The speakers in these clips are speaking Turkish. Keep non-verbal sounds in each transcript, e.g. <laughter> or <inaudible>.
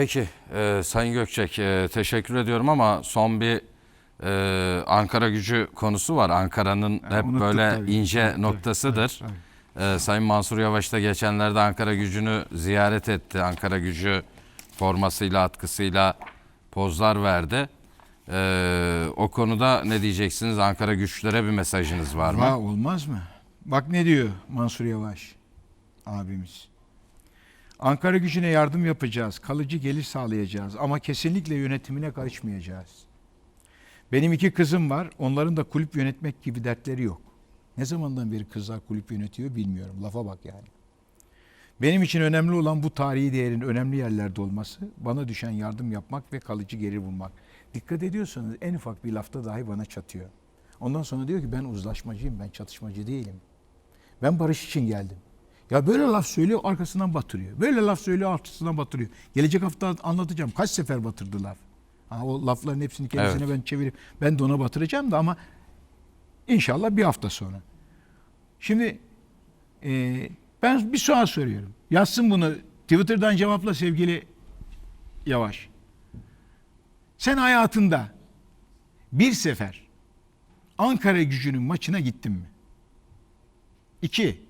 Peki e, Sayın Gökçek e, teşekkür ediyorum ama son bir e, Ankara gücü konusu var. Ankara'nın hep unuttuk böyle tabii. ince Unuttuk. noktasıdır. E, Sayın Mansur Yavaş da geçenlerde Ankara gücünü ziyaret etti. Ankara gücü formasıyla atkısıyla pozlar verdi. E, o konuda ne diyeceksiniz? Ankara güçlere bir mesajınız var mı? Va olmaz mı? Bak ne diyor Mansur Yavaş abimiz. Ankara gücüne yardım yapacağız, kalıcı gelir sağlayacağız ama kesinlikle yönetimine karışmayacağız. Benim iki kızım var, onların da kulüp yönetmek gibi dertleri yok. Ne zamandan beri kızlar kulüp yönetiyor bilmiyorum, lafa bak yani. Benim için önemli olan bu tarihi değerin önemli yerlerde olması, bana düşen yardım yapmak ve kalıcı gelir bulmak. Dikkat ediyorsanız en ufak bir lafta dahi bana çatıyor. Ondan sonra diyor ki ben uzlaşmacıyım, ben çatışmacı değilim. Ben barış için geldim. Ya böyle laf söylüyor arkasından batırıyor. Böyle laf söylüyor arkasından batırıyor. Gelecek hafta anlatacağım kaç sefer batırdı laf. Ha, o lafların hepsini kendisine ben çevirip ben de ona batıracağım da ama inşallah bir hafta sonra. Şimdi e, ben bir sual soruyorum. Yazsın bunu Twitter'dan cevapla sevgili Yavaş. Sen hayatında bir sefer Ankara gücünün maçına gittin mi? İki,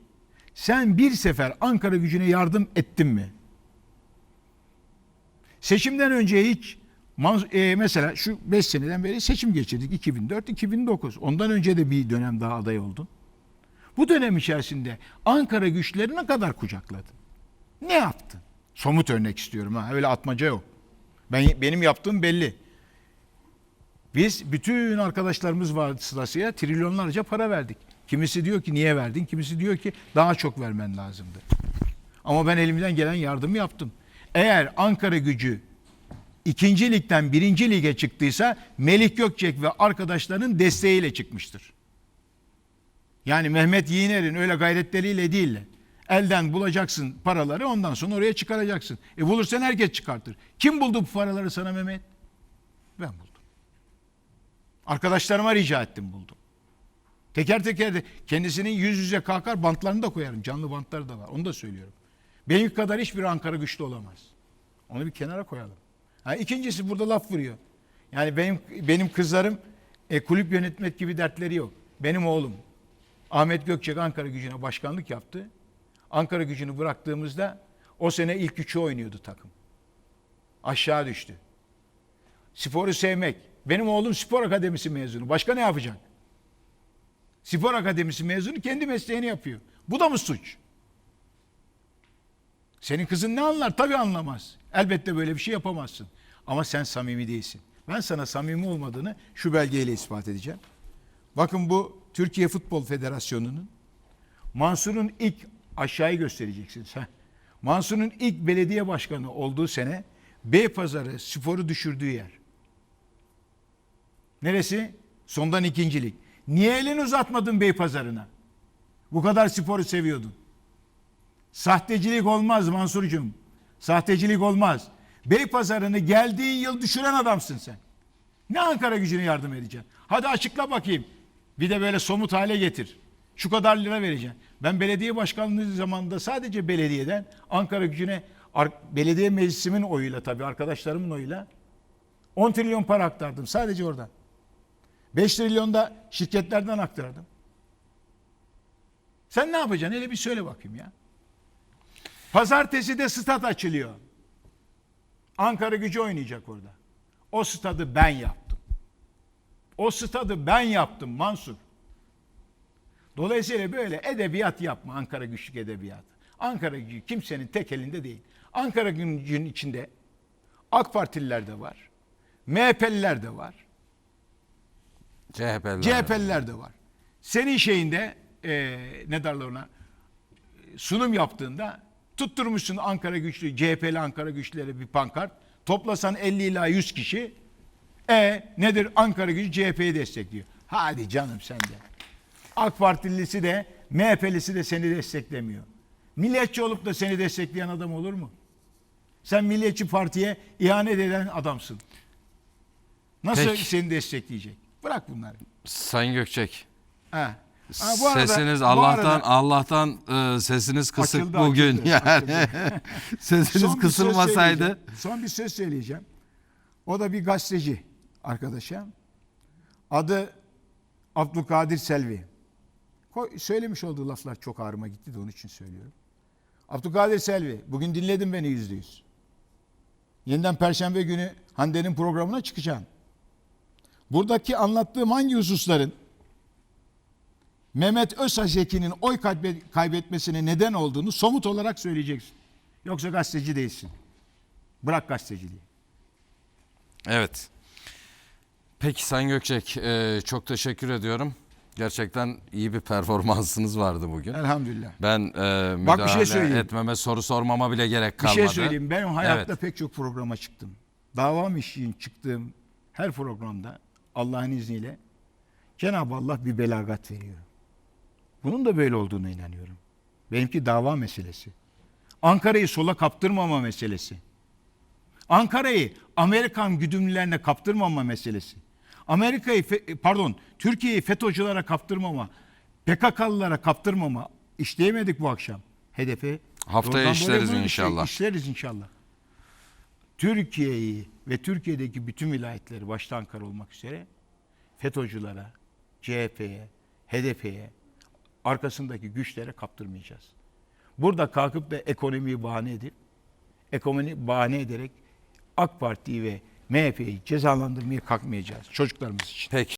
sen bir sefer Ankara gücüne yardım ettin mi? Seçimden önce hiç e, mesela şu 5 seneden beri seçim geçirdik 2004-2009. Ondan önce de bir dönem daha aday oldun. Bu dönem içerisinde Ankara güçleri ne kadar kucakladın? Ne yaptın? Somut örnek istiyorum ha. Öyle atmaca yok. Ben benim yaptığım belli. Biz bütün arkadaşlarımız var sırasıyla trilyonlarca para verdik. Kimisi diyor ki niye verdin? Kimisi diyor ki daha çok vermen lazımdı. Ama ben elimden gelen yardımı yaptım. Eğer Ankara gücü ikinci ligden birinci lige çıktıysa Melih Gökçek ve arkadaşlarının desteğiyle çıkmıştır. Yani Mehmet Yiğner'in öyle gayretleriyle değil. Elden bulacaksın paraları ondan sonra oraya çıkaracaksın. E bulursan herkes çıkartır. Kim buldu bu paraları sana Mehmet? Ben buldum. Arkadaşlarıma rica ettim buldum. Teker teker de kendisinin yüz yüze kalkar bantlarını da koyarım. Canlı bantları da var. Onu da söylüyorum. Benim kadar hiçbir Ankara güçlü olamaz. Onu bir kenara koyalım. Ha, ikincisi burada laf vuruyor. Yani benim benim kızlarım e, kulüp yönetmek gibi dertleri yok. Benim oğlum Ahmet Gökçek Ankara gücüne başkanlık yaptı. Ankara gücünü bıraktığımızda o sene ilk üçü oynuyordu takım. Aşağı düştü. Sporu sevmek. Benim oğlum spor akademisi mezunu. Başka ne yapacak? Spor akademisi mezunu kendi mesleğini yapıyor. Bu da mı suç? Senin kızın ne anlar? Tabii anlamaz. Elbette böyle bir şey yapamazsın. Ama sen samimi değilsin. Ben sana samimi olmadığını şu belgeyle ispat edeceğim. Bakın bu Türkiye Futbol Federasyonu'nun Mansur'un ilk aşağıyı göstereceksiniz. Heh. Mansur'un ilk belediye başkanı olduğu sene Beypazarı sporu düşürdüğü yer. Neresi? Sondan ikincilik. Niye elini uzatmadın Beypazarı'na? Bu kadar sporu seviyordun. Sahtecilik olmaz Mansurcuğum. Sahtecilik olmaz. Beypazarı'nı geldiğin yıl düşüren adamsın sen. Ne Ankara gücüne yardım edeceksin? Hadi açıkla bakayım. Bir de böyle somut hale getir. Şu kadar lira vereceğim. Ben belediye başkanlığı zamanında sadece belediyeden Ankara gücüne belediye meclisimin oyuyla tabii arkadaşlarımın oyuyla 10 trilyon para aktardım sadece oradan. 5 trilyon da şirketlerden aktardım. Sen ne yapacaksın? Hele bir söyle bakayım ya. Pazartesi de stat açılıyor. Ankara gücü oynayacak orada. O stadı ben yaptım. O stadı ben yaptım Mansur. Dolayısıyla böyle edebiyat yapma Ankara güçlük edebiyatı. Ankara gücü kimsenin tek elinde değil. Ankara gücünün içinde AK Partililer de var. MHP'liler de var. CHP'liler. CHP'liler de var. Senin şeyinde e, ne derler ona sunum yaptığında tutturmuşsun Ankara güçlü CHP'li Ankara güçlere bir pankart. Toplasan 50 ila 100 kişi. E nedir Ankara gücü CHP'yi destekliyor. Hadi canım sen de. AK Partilisi de MHP'lisi de seni desteklemiyor. Milliyetçi olup da seni destekleyen adam olur mu? Sen Milliyetçi Parti'ye ihanet eden adamsın. Nasıl Peki. seni destekleyecek? Bırak bunları. Sayın Gökçek. Ha. Ha, bu arada- sesiniz bu Allah'tan arada- Allah'tan e, sesiniz kısık Açıldı, bugün. açıldı, yani <laughs> sesiniz Son bir söz kısılmasaydı söyleyeceğim. Son bir söz söyleyeceğim. O da bir gazeteci arkadaşa. Adı Abdülkadir Selvi. Ko- Söylemiş olduğu laflar çok ağrıma gitti de onun için söylüyorum. Abdülkadir Selvi, bugün dinledin beni yüzde yüz. Yeniden Perşembe günü Hande'nin programına çıkacağım. Buradaki anlattığım hangi hususların Mehmet Özhazeki'nin oy kaybe- kaybetmesine neden olduğunu somut olarak söyleyeceksin. Yoksa gazeteci değilsin. Bırak gazeteciliği. Evet. Peki Sayın Gökçek e, çok teşekkür ediyorum. Gerçekten iyi bir performansınız vardı bugün. Elhamdülillah. Ben e, Bak bir müdahale şey söyleyeyim. etmeme, soru sormama bile gerek Bir kalmadı. şey söyleyeyim. Ben hayatta Evet. pek çok programa çıktım. Davam için çıktığım her programda Allah'ın izniyle Cenab-ı Allah bir belagat veriyor. Bunun da böyle olduğuna inanıyorum. Benimki dava meselesi. Ankara'yı sola kaptırmama meselesi. Ankara'yı Amerikan güdümlülerine kaptırmama meselesi. Amerika'yı pardon Türkiye'yi FETÖ'cülere kaptırmama, PKK'lılara kaptırmama işleyemedik bu akşam. Hedefi Haftaya işleriz inşallah. İşleriz inşallah. Türkiye'yi ve Türkiye'deki bütün vilayetleri başta Ankara olmak üzere FETÖ'cülere, CHP'ye, HDP'ye, arkasındaki güçlere kaptırmayacağız. Burada kalkıp da ekonomiyi bahane edip, ekonomi bahane ederek AK Parti'yi ve MHP'yi cezalandırmaya kalkmayacağız çocuklarımız için. Peki.